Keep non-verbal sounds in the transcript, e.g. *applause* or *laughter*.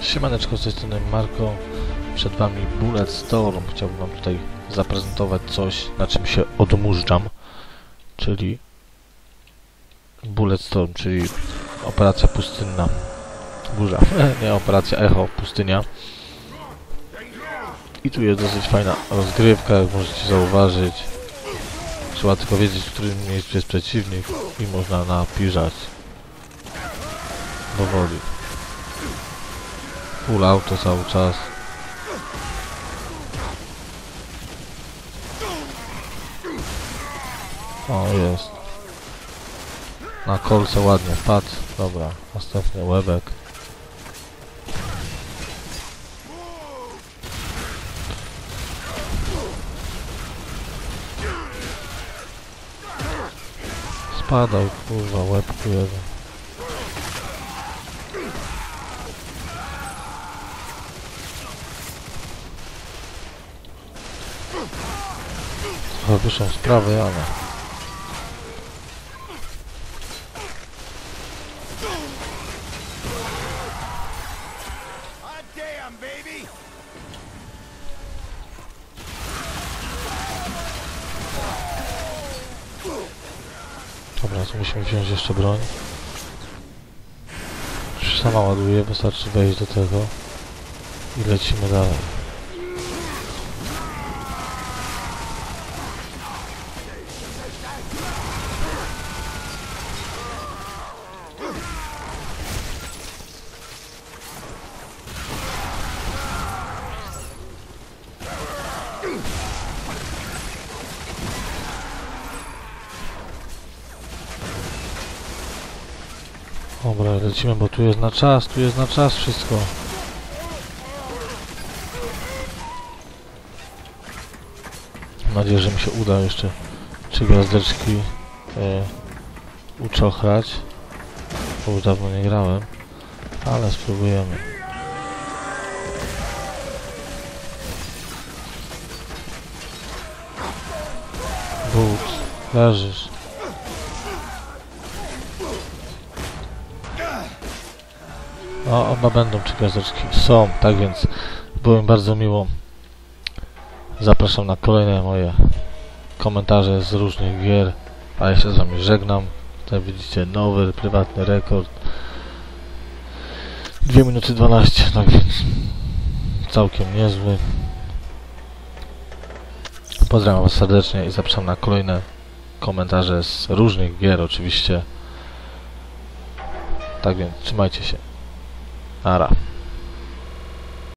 Siemaneczko, z tej strony Marko. Przed Wami Bullet Storm. Chciałbym Wam tutaj zaprezentować coś, na czym się odmurzczam. Czyli Bullet Storm, czyli operacja pustynna. Burza. *laughs* Nie, operacja Echo, pustynia. I tu jest dosyć fajna rozgrywka, jak możecie zauważyć. Trzeba tylko wiedzieć, w którym miejscu jest przeciwnik i można napiżać powoli. Full auto cały czas. O, jest. Na kolce ładnie wpadł. Dobra, następny łebek. Spadał, kurwa, łebku jeden. Trochę wyższą sprawę, ale... Dobra, tu musimy wziąć jeszcze broń. Już sama ładuje, wystarczy wejść do tego i lecimy dalej. Dobra, lecimy, bo tu jest na czas, tu jest na czas wszystko. Mam nadzieję, że mi się uda jeszcze trzy gwiazdeczki e, uczochrać. Bo już dawno nie grałem, ale spróbujemy. But, leżysz. O, oba będą trzy gwiazdeczki. Są, tak więc było mi bardzo miło. Zapraszam na kolejne moje komentarze z różnych gier. A ja się z Wami żegnam. Tutaj widzicie nowy, prywatny rekord. 2 minuty 12, tak więc całkiem niezły. Pozdrawiam Was serdecznie i zapraszam na kolejne komentarze z różnych gier oczywiście. Tak więc trzymajcie się. Nara.